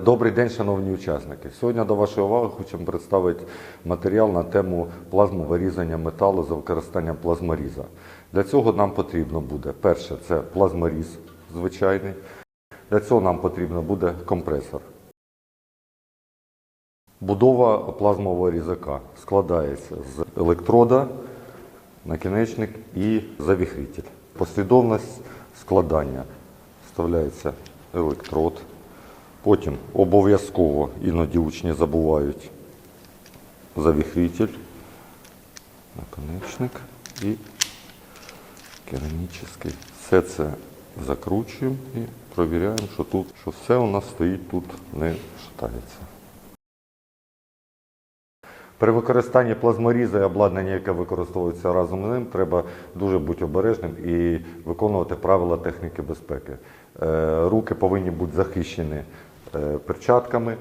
Добрий день, шановні учасники. Сьогодні до вашої уваги хочемо представити матеріал на тему плазмовирізання металу за використанням плазморіза. Для цього нам потрібно буде перше це плазморіз звичайний. Для цього нам потрібно буде компресор. Будова плазмового різака складається з електрода, накінечник і завіхритель. Послідовність складання вставляється електрод. Потім обов'язково іноді учні забувають завіхритель, наконечник і керамічний. Все це закручуємо і провіряємо, що тут, що все у нас стоїть тут, не шатається. При використанні плазморіза і обладнання, яке використовується разом з ним, треба дуже бути обережним і виконувати правила техніки безпеки. Е, Руки повинні бути захищені перчатками,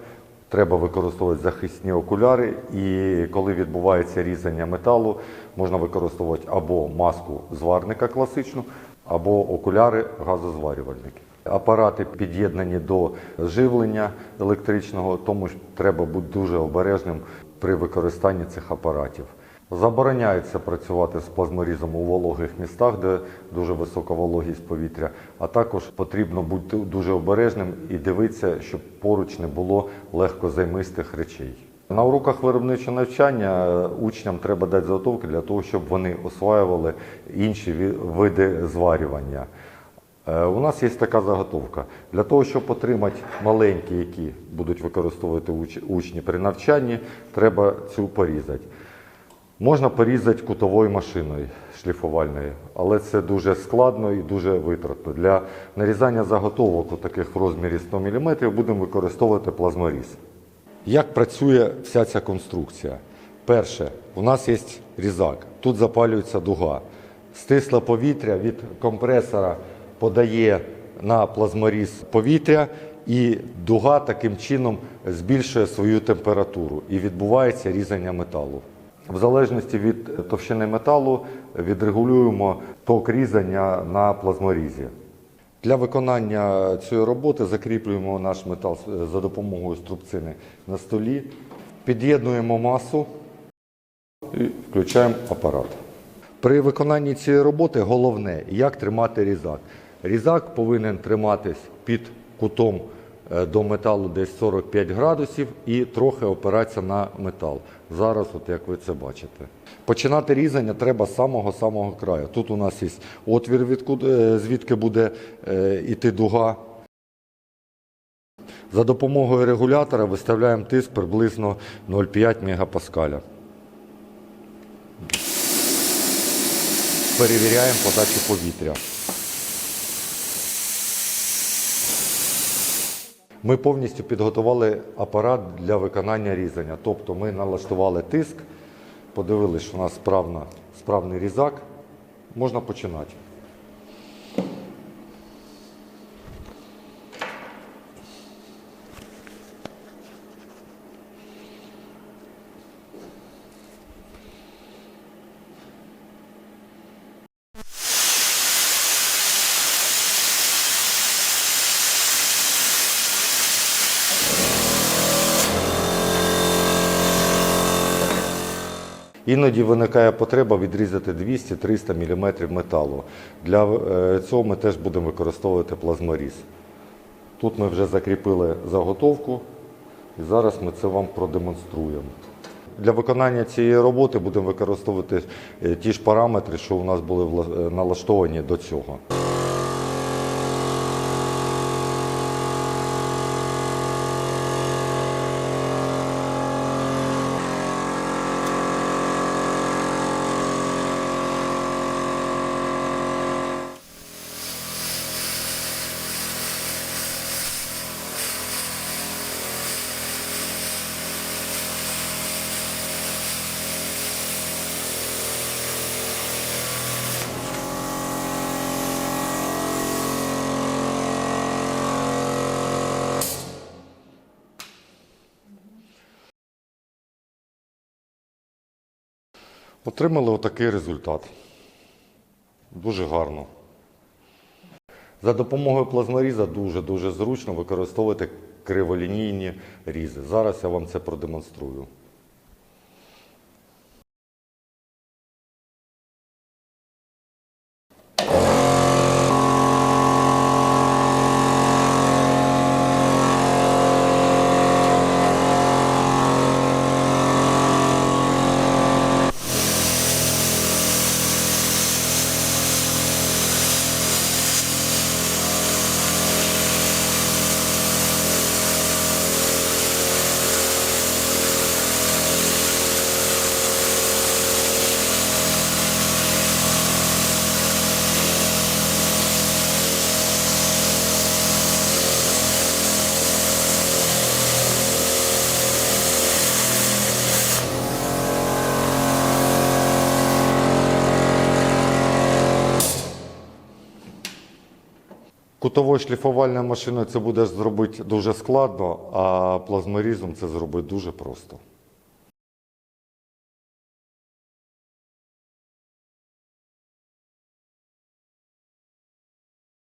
треба використовувати захисні окуляри, і коли відбувається різання металу, можна використовувати або маску зварника класичну, або окуляри газозварювальники. Апарати під'єднані до живлення електричного, тому треба бути дуже обережним при використанні цих апаратів. Забороняється працювати з плазморізом у вологих містах, де дуже висока вологість повітря, а також потрібно бути дуже обережним і дивитися, щоб поруч не було легкозаймистих речей. На уроках виробничого навчання е, учням треба дати заготовки для того, щоб вони осваювали інші види зварювання. Е, У нас є така заготовка. Для того, щоб отримати маленькі, які будуть використовувати учні при навчанні, треба цю порізати. Можна порізати кутовою машиною шліфувальною, але це дуже складно і дуже витратно. Для нарізання заготовок у таких в розмірі 100 мм будемо використовувати плазморіз. Як працює вся ця конструкція? Перше, у нас є різак, тут запалюється дуга. Стисле повітря від компресора подає на плазморіз повітря, і дуга таким чином збільшує свою температуру і відбувається різання металу. В залежності від товщини металу відрегулюємо ток різання на плазморізі. Для виконання цієї роботи закріплюємо наш метал за допомогою струбцини на столі, під'єднуємо масу і включаємо апарат. При виконанні цієї роботи головне, як тримати різак. Різак повинен триматись під кутом до металу десь 45 градусів і трохи опиратися на метал. Зараз, от як ви це бачите. Починати різання треба з самого-самого краю. Тут у нас є отвір, відкуди- е, звідки буде е, іти дуга. За допомогою регулятора виставляємо тиск приблизно 0,5 мегапаскаля. Перевіряємо подачу повітря. Ми повністю підготували апарат для виконання різання. Тобто ми налаштували тиск, подивилися, що у нас справна, справний різак. Можна починати. Іноді виникає потреба відрізати 200-300 мм металу. Для е, цього ми теж будемо використовувати плазморіз. Тут ми вже закріпили заготовку і зараз ми це вам продемонструємо. Для виконання цієї роботи будемо використовувати е, ті ж параметри, що у нас були е, налаштовані до цього. Отримали отакий результат. Дуже гарно. За допомогою плазморіза дуже-дуже зручно використовувати криволінійні різи. Зараз я вам це продемонструю. Кутовою шліфувальною машиною це буде зробити дуже складно, а плазморізом це зробити дуже просто.